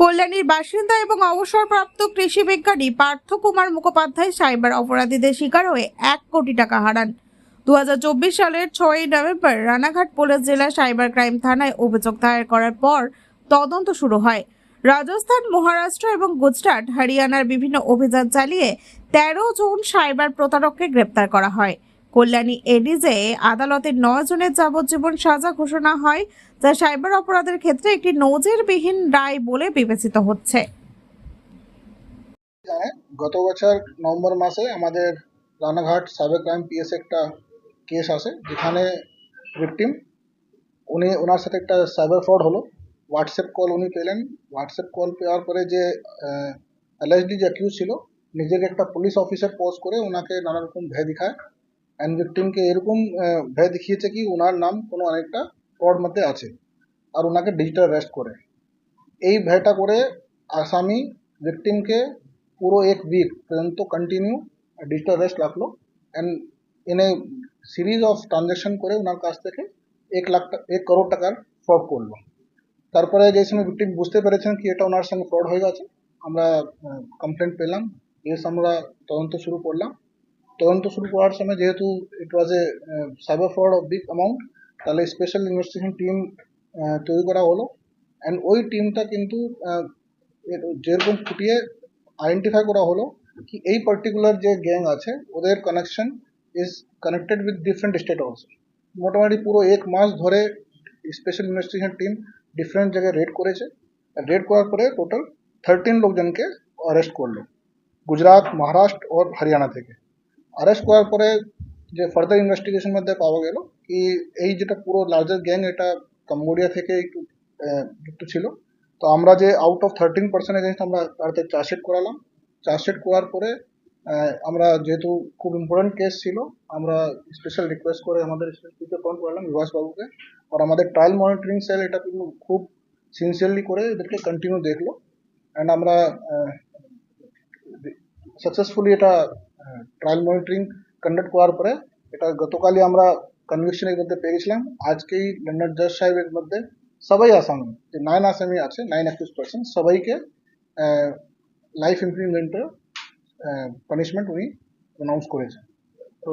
কল্যাণীর বাসিন্দা এবং অবসরপ্রাপ্ত কৃষি বিজ্ঞানী পার্থ কুমার মুখোপাধ্যায় সাইবার অপরাধীদের শিকার হয়ে এক কোটি টাকা হারান। দু হাজার চব্বিশ সালের ছয়ই নভেম্বর রানাঘাট পুলিশ জেলা সাইবার ক্রাইম থানায় অভিযোগ দায়ের করার পর তদন্ত শুরু হয়। রাজস্থান, মহারাষ্ট্র এবং গুজরাট, হরিয়ানার বিভিন্ন অভিযান চালিয়ে তেরো জন সাইবার প্রতারককে গ্রেপ্তার করা হয়। কল্যাণী এডিজে আদালতে নয় জনের যাবজ্জীবন সাজা ঘোষণা হয়, যা সাইবার অপরাধের ক্ষেত্রে একটি নজিরবিহীন রায় বলে বিবেচিত হচ্ছে। গত বছর নভেম্বর মাসে আমাদের রানাঘাট সাইবার ক্রাইম পিএস একটা কেস আসে যেখানে ভিকটিম উনি, ওনার সাথে একটা সাইবার ফ্রড হলো। হোয়াটসঅ্যাপ কল উনি পেলেন। হোয়াটসঅ্যাপ কল পাওয়ার পরে যে অ্যালএসডি যে অ্যাকিউজ ছিল, নিজেকে একটা পুলিশ অফিসার পোস্ট করে ওনাকে নানা রকম ভয় দেখায়। অ্যান্ড ভিকটিমকে এরকম ভয় দেখিয়েছে কি ওনার নাম কোনো অনেকটা ফ্রড মধ্যে আছে আর ওনাকে ডিজিটাল অ্যারেস্ট করে। এই ভয়টা করে আসামি ভিকটিমকে পুরো এক উইক পর্যন্ত কন্টিনিউ ডিজিটাল অ্যারেস্ট রাখল। অ্যান্ড এনে সিরিজ অফ ট্রানজ্যাকশন করে ওনার কাছ থেকে এক লাখ এক করোড় টাকার ফ্রড করল। তারপরে যে সময় ভিকটিম বুঝতে পেরেছেন কি এটা ওনার সঙ্গে ফ্রড হয়ে গেছে, আমরা কমপ্লেন পেলাম। এস আমরা তদন্ত শুরু করলাম। তদন্ত শুরু করার সময় যেহেতু it was a cyber fraud of big amount তাহলে স্পেশাল ইনভেস্টিগেশন টিম তৈরি করা হলো। অ্যান্ড ওই টিমটা কিন্তু আহ, এর- যেরকম ফুটিয়ে আইডেন্টিফাই করা হলো কি এই পার্টিকুলার যে গ্যাং আছে ওদের connection is connected with different state also মোটামুটি পুরো এক মাস ধরে স্পেশাল ইনভেস্টিগেশন টিম ডিফারেন্ট জায়গায় রেড করেছে। রেড করার পরে টোটাল থার্টিন লোকজনকে অ্যারেস্ট করল। গুজরাট মহারাষ্ট্র ও হরিয়ানা থেকে। অ্যারেস্ট করার পরে যে ফার্দার ইনভেস্টিগেশন মধ্যে পাওয়া গেল কি এই যেটা পুরো লার্জার গ্যাং এটা কম্বোডিয়া থেকে একটু যুক্ত ছিল। তো আমরা যে out of thirteen percent against আমরা তাতে চার্জশিট করালাম। চার্জশিট করার পরে আমরা যেহেতু খুব ইম্পর্টেন্ট কেস ছিল, আমরা স্পেশাল রিকোয়েস্ট করে আমাদের স্পেশালিতে ফোন করলাম বিভাস বাবুকে। আর আমাদের ট্রায়াল মনিটরিং সেল এটা কিন্তু খুব সিনসিয়ারলি করে এদেরকে কন্টিনিউ দেখল। অ্যান্ড আমরা সাকসেসফুলি এটা ট্রায়াল মনিটরিং কন্ডাক্ট করার পরে এটা গতকালই আমরা কনভিকশনের মধ্যে পেরেছিলাম আজকেই লন্ডন জজ সাহেবের মধ্যে সবাই আসামি, যে নাইন আসামি আছে নাইন অ্যাকিউজ পার্সেন্ট সবাইকে লাইফ ইমপ্লিমেন্টের পানিশমেন্ট উনি অ্যানাউন্স করেছেন। তো